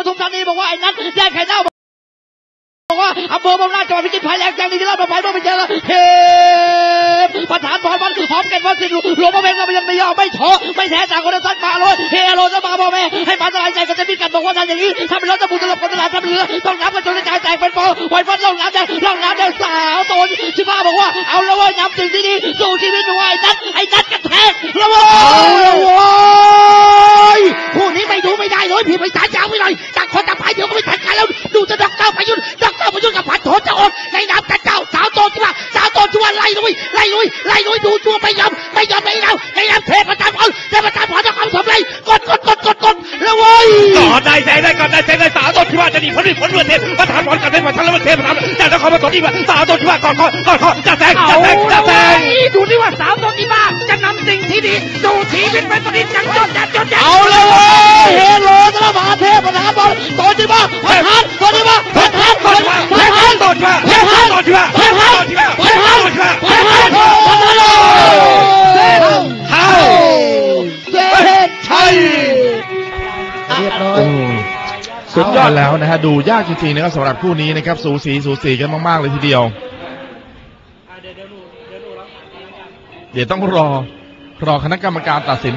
ปทุมธานีบอกว่าไอ้นัทแยกไข่เน่าบอกว่าอำเภอบางนาจังหวัดพิจิตรภัยแรงจังดีที่เราไปเมื่อไปเจอเทพประธานบอลบอลพร้อมกันว่าสิหลวงพ่อเพ่งก็ไม่ยังไม่ยอมไม่ท้อไม่แท้ต่างคนต่างมาเลยเฮโรจะมาบอกแม่ให้มาสบายใจกันจะมีกันบอกว่าทำอย่างนี้ทำเป็นรถตะบุตรคนตลาดทำเรือต้องน้ำกันจนกระจายแตกเป็นฟองไวฟันล่องน้ำแดงล่องน้ำแดงสาวตนชิบ้าบอกว่าเอาละเว้ยน้ำสิ่งที่ดีสู้ชีวิตด้วยไอ้นัทไอ้นัทกระแทกละว้เอา ได้เลยพี่ไปสายยาวไปหน่อยต่างคนต่างไปเดี๋ยวก็ไม่ทันกันแล้ว ดูจะด็อกเตอร์ประยุทธ์ด็อกเตอร์ประยุทธ์กับพันโถจะอดในน้ำกันเจ้าสาวโตที่ว่าสาวโตที่ว่าไล่ลุยไล่ลุยไล่ลุยดูชัวไม่ยอมไม่ยอมไม่เอาในน้ำเทพประจำพรเทพประจำพรจะความสำเร็จกดกดกดกดกดแล้วเว้ยก่อนได้ใจได้ก่อนได้ใจได้สาวต้นที่ว่าจะหนีพ้นผลเรือเทพประธานบอลกับเทพประธานแล้วเทพประธานจากนครปฐมอีกว่าสาวต้นที่ว่าก่อนก่อนก่อนก่อนจะแซงจะแซงจะแซงดูที่ว่าสาวโตที่ว่าจะนำสิ่งที่ดีดูชีวิตเป็นประดิษฐ์จังจนจัดจนจัดเอาละเว้ย เรียบร้อยสุดยอดแล้วนะฮะดูยากจริงๆนะครับสำหรับคู่นี้นะครับสูสีสูสีกันมากๆเลยทีเดียว เดี๋ยวต้องรอรอคณะกรรมการตัดสิน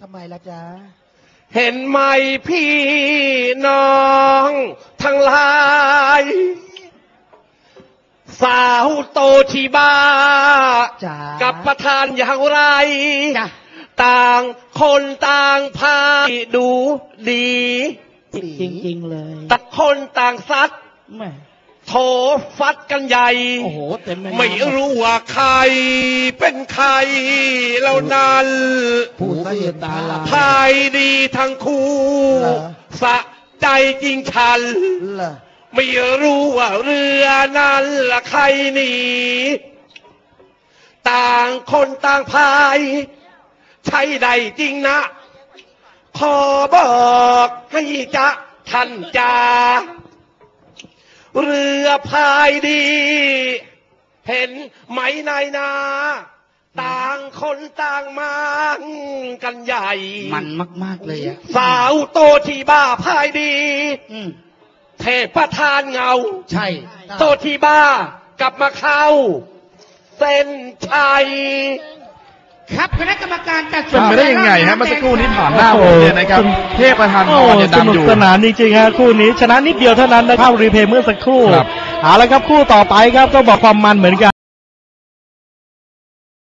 ทำไมล่ะจ๊ะ เห็นไหมพี่น้องทั้งหลาย สาวโตชีบ้าจ๋ากับประธานอย่างไร จ้ะ ต่างคนต่างพาดูดี จริงๆเลย ต่างคนต่างซัดแม่ โถฟัดกันใหญ่ โอ้โหเต็มแม่น้ำไม่รู้ว่าใคร เป็นใครแล้วนั้นผู้เสียตาลายพายดีทั้งคู่เหรอสะใจจริงฉันเหรอไม่รู้ว่าเรือนั้นละใครหนีต่างคนต่างพาย ใช่ได้จริงนะ ขอบอกให้จะท่านจา เรือพายดี เห็นไหมนายนา ต่างคนต่างมากันใหญ่ มันมาก ๆ เลยอะสาวโตที่บ้าพายดี อืมเทพประธานเงา ใช่ โตที่บ้ากลับมาเข้า เส้นชัย ครับคณะกรรมการตัดสิเป็นไปได้ยังไงฮะเมื่อสักครู่นี้ผ่านหน้าผมเนี่ยนะครับเทพประธานพโอ้รเนี่ยสนุดำกอยู่ สนานจริงๆฮะคู่นี้ชนะนิดเดียวเท่านั้นนะภาพรีเพย์เมื่อสักครู่ครับ เอาละครับคู่ต่อไปครับก็บอกความมันเหมือนกัน